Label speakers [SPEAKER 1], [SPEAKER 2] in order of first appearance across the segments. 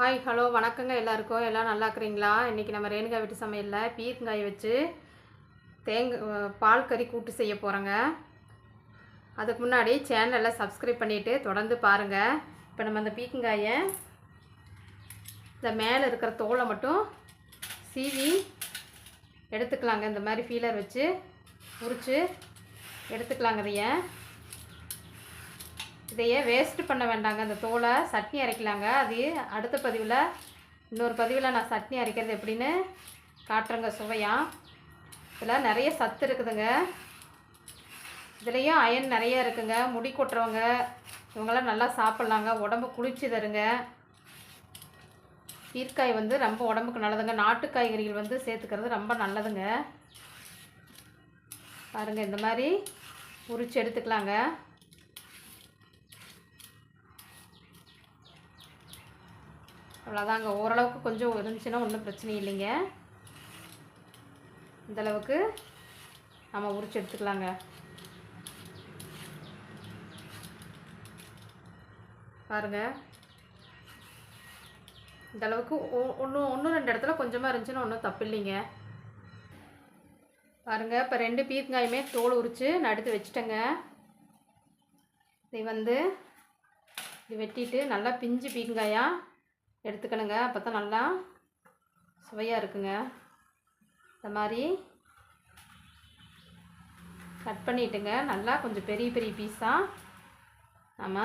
[SPEAKER 1] Hi hello வணக்கங்க எல்லாருக்கும். எல்லாம் நல்லா இருக்கிறீங்களா? இன்றைக்கி நம்ம ரேணுகா வீட்டு சமையலில் பீர்க்காய் வச்சு தேங்காய் பால் கறி கூட்டு செய்ய போகிறோங்க அதுக்கு முன்னாடி சேனலில் சப்ஸ்கிரைப் பண்ணிவிட்டு தொடர்ந்து பாருங்கள் இப்போ நம்ம அந்த பீக்கங்காயை இந்த மேலே இருக்கிற தோலை மட்டும் சீவி எடுத்துக்கலாங்க. இந்த மாதிரி ஃபீலர் வச்சு உரித்து எடுத்துக்கலாங்க இதைய. இதையே வேஸ்ட்டு பண்ண வேண்டாங்க. அந்த தோலை சட்னி அரைக்கலாங்க. அது அடுத்த பதிவில் இன்னொரு பதிவில் நான் சட்னி அரைக்கிறது எப்படின்னு காட்டுறேங்க சுவையாக இதில் நிறைய சத்து இருக்குதுங்க. இதுலேயும் அயன் நிறைய இருக்குங்க. முடி கொட்டுறவங்க இவங்கெல்லாம் நல்லா சாப்பிட்லாங்க. உடம்பு குளிர்ச்சி தருங்க. பீர்க்காய் வந்து ரொம்ப உடம்புக்கு நல்லதுங்க. நாட்டு காய்கறிகள் வந்து சேர்த்துக்கிறது ரொம்ப நல்லதுங்க. பாருங்கள் இந்த மாதிரி உரிச்சு எடுத்துக்கலாங்க. அவ்வளோதாங்க ஓரளவுக்கு கொஞ்சம் இருந்துச்சுன்னா ஒன்றும் பிரச்சனை இல்லைங்க. இந்தளவுக்கு நம்ம உரிச்சு எடுத்துக்கலாங்க. பாருங்கள் இந்தளவுக்கு ஒன்று ஒன்று ரெண்டு இடத்துல கொஞ்சமாக இருந்துச்சுன்னா ஒன்றும் தப்பு இல்லைங்க. பாருங்கள் இப்போ ரெண்டு பீர்க்காயுமே தோல் உரித்து நான் எடுத்து வச்சுட்டேங்க. இது வந்து இது வெட்டிட்டு நல்லா பிஞ்சு பீங்காயாக எடுத்துக்கணுங்க. அப்போ தான் நல்லா சுவையாக இருக்குங்க. இந்த மாதிரி கட் பண்ணிட்டுங்க. நல்லா கொஞ்சம் பெரிய பெரிய பீஸாக நம்ம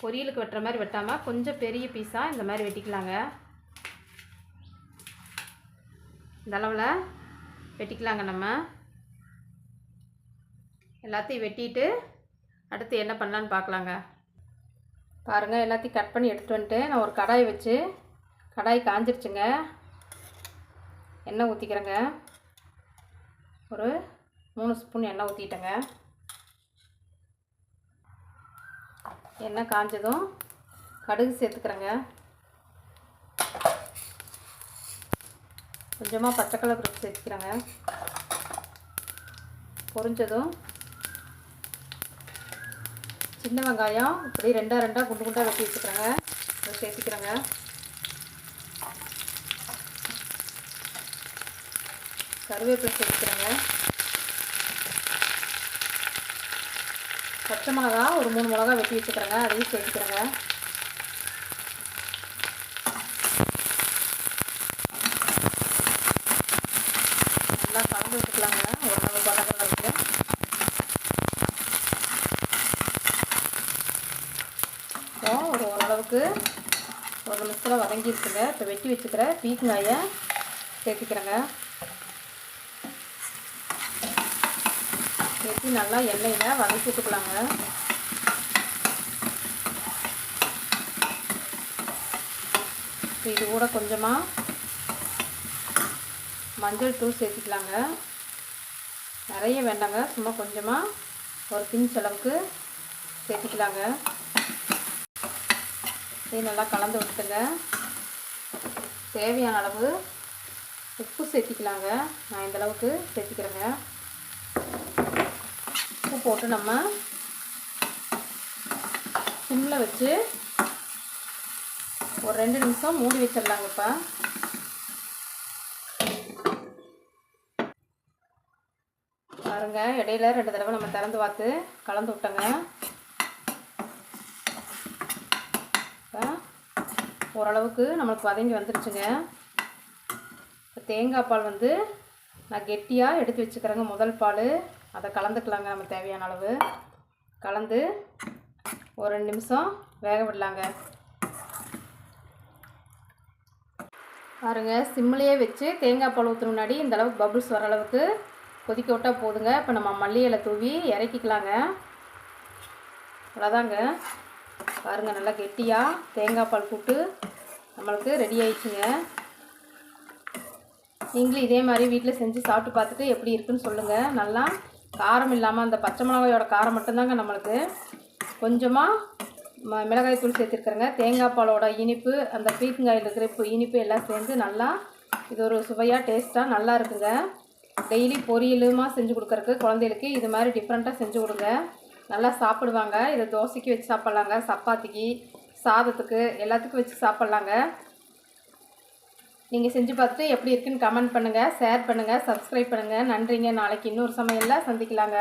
[SPEAKER 1] பொரியலுக்கு வெட்டுற மாதிரி வெட்டாமல் கொஞ்சம் பெரிய பீஸாக இந்த மாதிரி வெட்டிக்கலாங்க. இந்த அளவில் வெட்டிக்கலாங்க நம்ம. எல்லாத்தையும் வெட்டிட்டு அடுத்து என்ன பண்ணலான்னு பார்க்கலாங்க. பாருங்கள் எல்லாத்தையும் கட் பண்ணி எடுத்துகிட்டு வந்துட்டு நான் ஒரு கடாய் வச்சு கடாய் காஞ்சிருச்சுங்க. எண்ணெய் ஊற்றிக்கிறேங்க ஒரு மூணு ஸ்பூன் எண்ணெய் ஊற்றிட்டேங்க எண்ணெய் காஞ்சதும் கடுகு சேர்த்துக்கிறேங்க. கொஞ்சமாக பச்சைக்கடலை பருப்பு சேர்த்துக்கிறேங்க. பொரிஞ்சதும் சின்ன வெங்காயம் இப்படி ரெண்டாக ரெண்டாக குண்டு குண்டாக வெட்டி வச்சுக்கிறேங்க. அதை சேர்த்துக்கிறேங்க. கருவேப்பிலை சேர்த்துக்கிறேங்க. பச்சை மிளகா ஒரு மூணு மிளகா வெட்டி வச்சுக்கிறேங்க. அதையும் சேர்த்துக்கிறேங்க. நல்லா கலந்து வச்சுக்கலாங்க. ஒரு ஒரு நிமிஷத்தில் வதங்கிருக்குங்க இப்போ வெட்டி வச்சுக்கிற பீக்கங்காயை சேர்த்துக்கிறேங்க. சேர்த்து நல்லா எண்ணெயில் வதக்கி விட்டுக்கலாங்க. இது கூட கொஞ்சமாக மஞ்சள் தூள் சேர்த்துக்கலாங்க. நிறைய வேண்டாங்க. சும்மா கொஞ்சமாக ஒரு பிஞ்ச் அளவுக்கு சேர்த்துக்கலாங்க. எல்லாத்தையும் நல்லா கலந்து விட்டுங்க தேவையான அளவு உப்பு சேர்த்திக்கலாங்க. நான் இந்தளவுக்கு சேர்த்திக்கிறேங்க. உப்பு போட்டு நம்ம சிம்மில் வச்சு ஒரு ரெண்டு நிமிஷம் மூடி வச்சிடலாங்க இப்போ. பாருங்க இடையில ரெண்டு தடவை நம்ம திறந்து பார்த்து கலந்து விட்டோங்க. ஓரளவுக்கு நம்மளுக்கு வதங்கி வந்துருச்சுங்க. இப்போ தேங்காய் பால் வந்து நான் கெட்டியாக எடுத்து வச்சுக்கிறேங்க முதல் பால். அதை கலந்துக்கலாங்க நம்ம தேவையான அளவு. கலந்து ஒரு ரெண்டு நிமிஷம் வேக விடலாங்க. பாருங்கள் சிம்மிலேயே வச்சு தேங்காய் பால் ஊற்றுன முன்னாடி இந்த அளவுக்கு பபுள்ஸ் வர அளவுக்கு கொதிக்க விட்டால் போதுங்க. இப்போ நம்ம மல்லி இலை தூவி இறக்கிக்கலாங்க. அவ்வளோதாங்க பாருங்கள் நல்லா கெட்டியாக தேங்காய் பால் கூட்டு நம்மளுக்கு ரெடி ஆயிடுச்சுங்க. நீங்களும் இதே மாதிரி வீட்டில் செஞ்சு சாப்பிட்டு பார்த்துட்டு எப்படி இருக்குன்னு சொல்லுங்கள் நல்லா காரம் இல்லாமல் அந்த பச்சை மிளகாயோட காரம் மட்டும்தாங்க நம்மளுக்கு. கொஞ்சமாக ம மிளகாய் தூள் சேர்த்துருக்குறேங்க. தேங்காய் பாலோட இனிப்பு அந்த பீக்கங்காயில் இருக்கிற இப்போ இனிப்பு எல்லாம் சேர்ந்து நல்லா இது ஒரு சுவையாக டேஸ்ட்டாக நல்லா இருக்குங்க. டெய்லி பொரியலுமா செஞ்சு கொடுக்குறக்கு குழந்தைகளுக்கு இது மாதிரி டிஃப்ரெண்ட்டாக செஞ்சு கொடுங்க. நல்லா சாப்பிடுவாங்க. இதை தோசைக்கு வச்சு சாப்பிட்லாங்க. சப்பாத்திக்கு சாதத்துக்கு எல்லாத்துக்கும் வச்சு சாப்பிட்லாங்க. நீங்கள் செஞ்சு பார்த்துட்டு எப்படி இருக்குன்னு கமெண்ட் பண்ணுங்கள் ஷேர் பண்ணுங்கள் சப்ஸ்கிரைப் பண்ணுங்கள் நன்றிங்க. நாளைக்கு இன்னொரு சமையலில் சந்திக்கலாங்க.